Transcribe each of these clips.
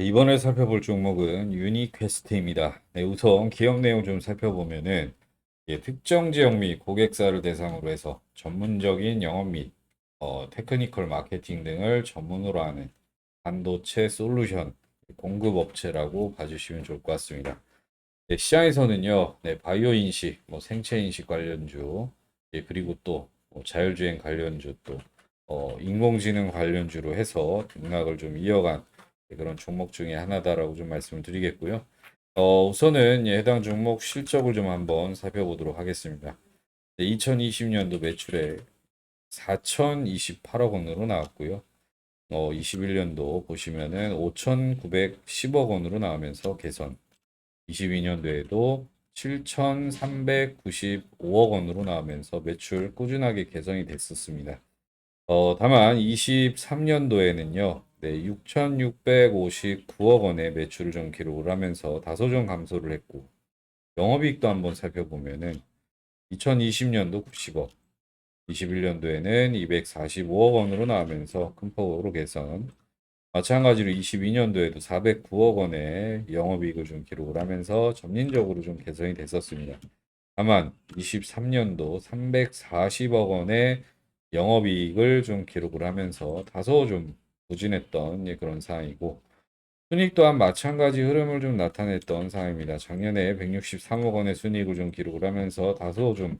이번에 살펴볼 종목은 유니퀘스트입니다. 네, 우선 기업 내용 좀 살펴보면은 예, 특정 지역 및 고객사를 대상으로 해서 전문적인 영업 및 어, 테크니컬 마케팅 등을 전문으로 하는 반도체 솔루션 공급 업체라고 봐주시면 좋을 것 같습니다. 네, 시장에서는요, 네, 바이오 인식, 뭐 생체 인식 관련주, 예, 그리고 또 뭐 자율주행 관련주, 또 어, 인공지능 관련주로 해서 등락을 좀 이어간 네, 그런 종목 중에 하나다라고 좀 말씀을 드리겠고요. 어, 우선은 예, 해당 종목 실적을 좀 한번 살펴보도록 하겠습니다. 2020년도 매출에 4,028억 원으로 나왔고요. 어, 21년도 보시면은 5,910억 원으로 나오면서 개선. 22년도에도 7,395억 원으로 나오면서 매출 꾸준하게 개선이 됐었습니다. 어, 다만 23년도에는요, 네, 6,659억 원의 매출을 좀 기록을 하면서 다소 좀 감소를 했고, 영업이익도 한번 살펴보면은 2020년도 90억, 21년도에는 245억 원으로 나오면서 큰 폭으로 개선. 마찬가지로 22년도에도 409억 원의 영업이익을 좀 기록을 하면서 점진적으로 좀 개선이 됐었습니다. 다만 23년도 340억 원의 영업이익을 좀 기록을 하면서 다소 좀 부진했던 예, 그런 상황이고 순익 또한 마찬가지 흐름을 좀 나타냈던 상황입니다. 작년에 163억 원의 순익을 좀 기록을 하면서 다소 좀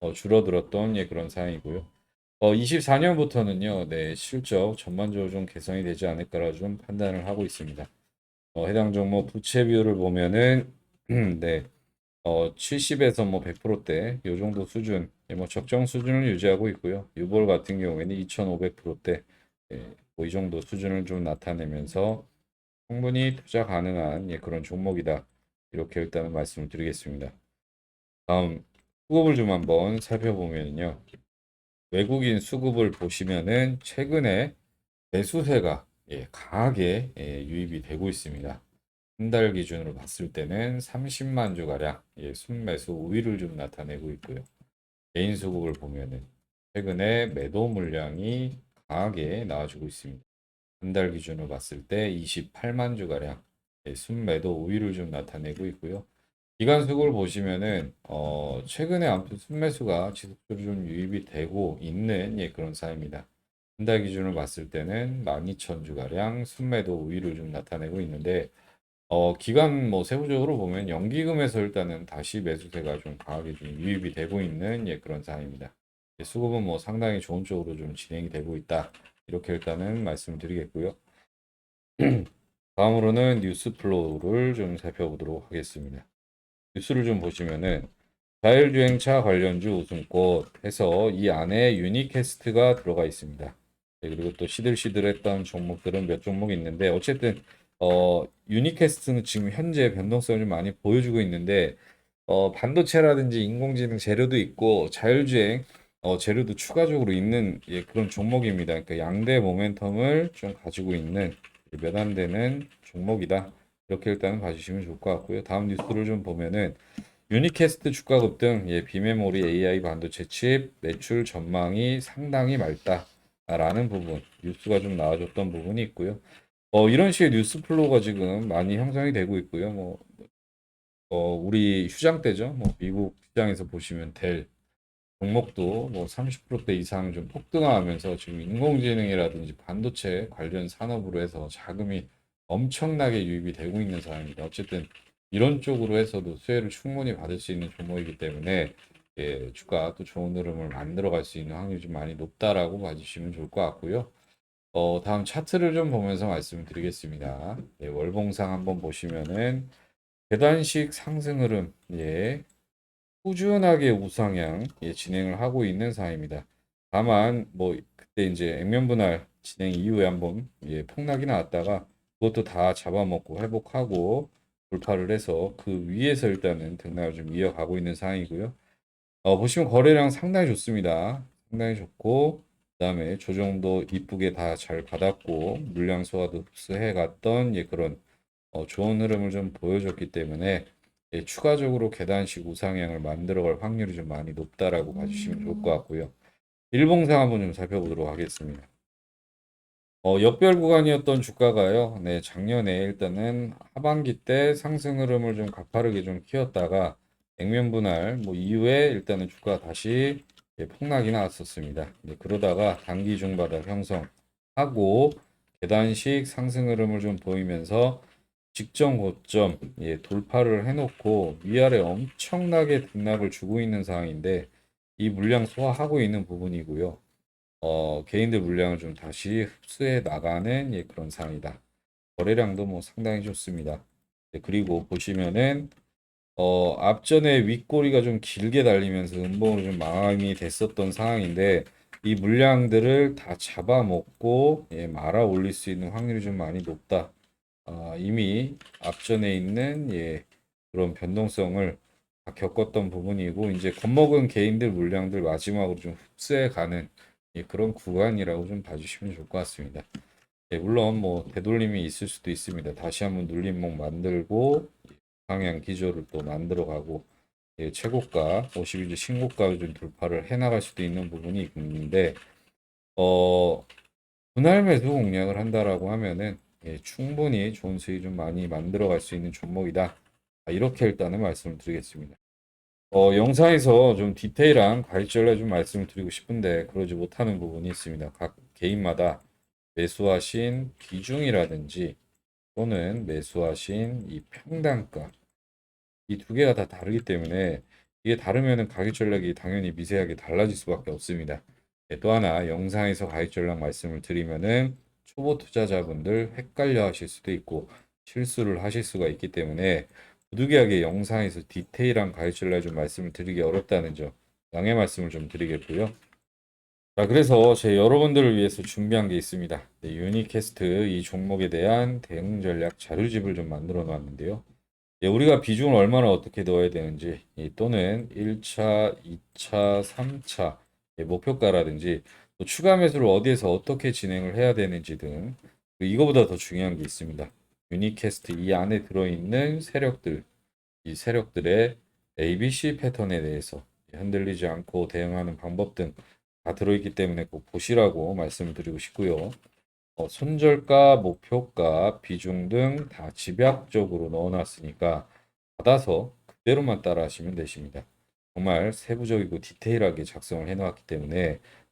어, 줄어들었던 예, 그런 상황이고요. 어, 24년부터는요, 네, 실적 전반적으로 좀 개선이 되지 않을까라 좀 판단을 하고 있습니다. 어, 해당 종목 부채 비율을 보면은, 네, 어, 70에서 뭐 100%대, 요 정도 수준, 예, 뭐 적정 수준을 유지하고 있고요. 유볼 같은 경우에는 2,500%대, 예, 뭐 이 정도 수준을 좀 나타내면서 충분히 투자 가능한 예, 그런 종목이다. 이렇게 일단은 말씀을 드리겠습니다. 다음, 수급을 좀 한번 살펴보면요. 외국인 수급을 보시면은 최근에 매수세가 예, 강하게 예, 유입이 되고 있습니다. 한 달 기준으로 봤을 때는 30만 주 가량 예, 순매수 우위를 좀 나타내고 있고요. 개인 수급을 보면은 최근에 매도 물량이 강하게 나와주고 있습니다. 한 달 기준으로 봤을 때 28만 주 가량 예, 순매도 우위를 좀 나타내고 있고요. 기간 수급을 보시면은 어 최근에 아무튼 순매수가 지속적으로 좀 유입이 되고 있는 예, 그런 사입니다. 한 달 기준으로 봤을 때는 12,000주 가량 순매도 우위를 좀 나타내고 있는데 어 기간 뭐 세부적으로 보면 연기금에서 일단은 다시 매수세가 좀 강하게 좀 유입이 되고 있는 예, 그런 사입니다. 예, 수급은 뭐 상당히 좋은 쪽으로 좀 진행이 되고 있다. 이렇게 일단은 말씀을 드리겠고요. 다음으로는 뉴스 플로우를 좀 살펴보도록 하겠습니다. 뉴스를 좀 보시면은 자율주행차 관련주 우승꽃 해서 이 안에 유니캐스트가 들어가 있습니다. 네, 그리고 또 시들시들했던 종목들은 몇 종목 있는데 어쨌든 어 유니캐스트는 지금 현재 변동성을 좀 많이 보여주고 있는데 어 반도체라든지 인공지능 재료도 있고 자율주행 어 재료도 추가적으로 있는 예, 그런 종목입니다. 그러니까 양대 모멘텀을 좀 가지고 있는 몇안 되는 종목이다. 이렇게 일단은 봐주시면 좋을 것 같고요. 다음 뉴스를 좀 보면은 유니캐스트 주가 급등, 예, 비메모리 AI 반도체 칩 매출 전망이 상당히 맑다라는 부분 뉴스가 좀 나와줬던 부분이 있고요. 어, 이런 식의 뉴스 플로우가 지금 많이 형성이 되고 있고요. 뭐, 어, 우리 휴장 때죠. 뭐 미국 시장에서 보시면 델 종목도 뭐 30%대 이상 좀 폭등하면서 지금 인공지능이라든지 반도체 관련 산업으로 해서 자금이 엄청나게 유입이 되고 있는 상황입니다. 어쨌든 이런 쪽으로 해서도 수혜를 충분히 받을 수 있는 종목이기 때문에 예, 주가 또 좋은 흐름을 만들어 갈 수 있는 확률이 좀 많이 높다라고 봐주시면 좋을 것 같고요. 어, 다음 차트를 좀 보면서 말씀을 드리겠습니다. 예, 월봉상 한번 보시면은 계단식 상승 흐름, 예, 꾸준하게 우상향 예, 진행을 하고 있는 상황입니다. 다만 뭐 그때 이제 액면 분할 진행 이후에 한번 예, 폭락이 나왔다가 그것도 다 잡아먹고 회복하고 돌파를 해서 그 위에서 일단은 등락을 좀 이어가고 있는 상황이고요. 어, 보시면 거래량 상당히 좋습니다. 상당히 좋고 그 다음에 조정도 이쁘게 다 잘 받았고 물량 소화도 흡수해 갔던 예, 그런 어, 좋은 흐름을 좀 보여줬기 때문에 예, 추가적으로 계단식 우상향을 만들어갈 확률이 좀 많이 높다라고 봐주시면 좋을 것 같고요. 일봉상 한번 좀 살펴보도록 하겠습니다. 어, 역별 구간이었던 주가가요. 네, 작년에 일단은 하반기 때 상승 흐름을 좀 가파르게 좀 키웠다가 액면 분할 뭐 이후에 일단은 주가 다시 예, 폭락이 나왔었습니다. 네, 그러다가 단기 중바닥 형성하고 계단식 상승 흐름을 좀 보이면서 직전 고점 예, 돌파를 해놓고 위아래 엄청나게 등락을 주고 있는 상황인데 이 물량 소화하고 있는 부분이고요. 어, 개인들 물량을 좀 다시 흡수해 나가는 예, 그런 상황이다. 거래량도 뭐 상당히 좋습니다. 네, 그리고 보시면은 어, 앞전에 윗꼬리가 좀 길게 달리면서 음봉으로 좀 마감이 됐었던 상황인데 이 물량들을 다 잡아먹고 예, 말아 올릴 수 있는 확률이 좀 많이 높다. 아, 이미 앞전에 있는 예, 그런 변동성을 다 겪었던 부분이고 이제 겁먹은 개인들 물량들 마지막으로 좀 흡수해 가는 예, 그런 구간이라고 좀 봐주시면 좋을 것 같습니다. 예, 물론 뭐 되돌림이 있을 수도 있습니다. 다시 한번 눌림목 만들고 방향 기조를 또 만들어 가고 예, 최고가 52주 신고가를 좀 돌파를 해 나갈 수도 있는 부분이 있는데 어 분할 매수 공략을 한다라고 하면은 예, 충분히 좋은 수익 좀 많이 만들어 갈 수 있는 종목이다. 아, 이렇게 일단은 말씀을 드리겠습니다. 어, 영상에서 좀 디테일한 과일절에 좀 말씀을 드리고 싶은데 그러지 못하는 부분이 있습니다. 각 개인마다 매수하신 비중이라든지 또는 매수하신 이 평단가 이 두 개가 다 다르기 때문에 이게 다르면은 가격 전략이 당연히 미세하게 달라질 수밖에 없습니다. 예, 또 하나 영상에서 가격 전략 말씀을 드리면은 초보 투자자분들 헷갈려 하실 수도 있고 실수를 하실 수가 있기 때문에 부득이하게 영상에서 디테일한 전략 좀 말씀을 드리기 어렵다는 점 양해 말씀을 좀 드리겠고요. 자, 그래서 제 여러분들을 위해서 준비한 게 있습니다. 네, 유니캐스트 이 종목에 대한 대응 전략 자료집을 좀 만들어 놨는데요. 예, 우리가 비중을 얼마나 어떻게 넣어야 되는지 이 또는 1차, 2차, 3차 예, 목표가라든지 또 추가 매수를 어디에서 어떻게 진행을 해야 되는지 등 이거보다 더 중요한 게 있습니다. 유니캐스트 이 안에 들어있는 세력들 이 세력들의 ABC 패턴에 대해서 흔들리지 않고 대응하는 방법 등 다 들어있기 때문에 꼭 보시라고 말씀을 드리고 싶고요. 어, 손절가, 목표가, 비중 등 다 집약적으로 넣어놨으니까 받아서 그대로만 따라 하시면 되십니다. 정말 세부적이고 디테일하게 작성을 해놓았기 때문에 이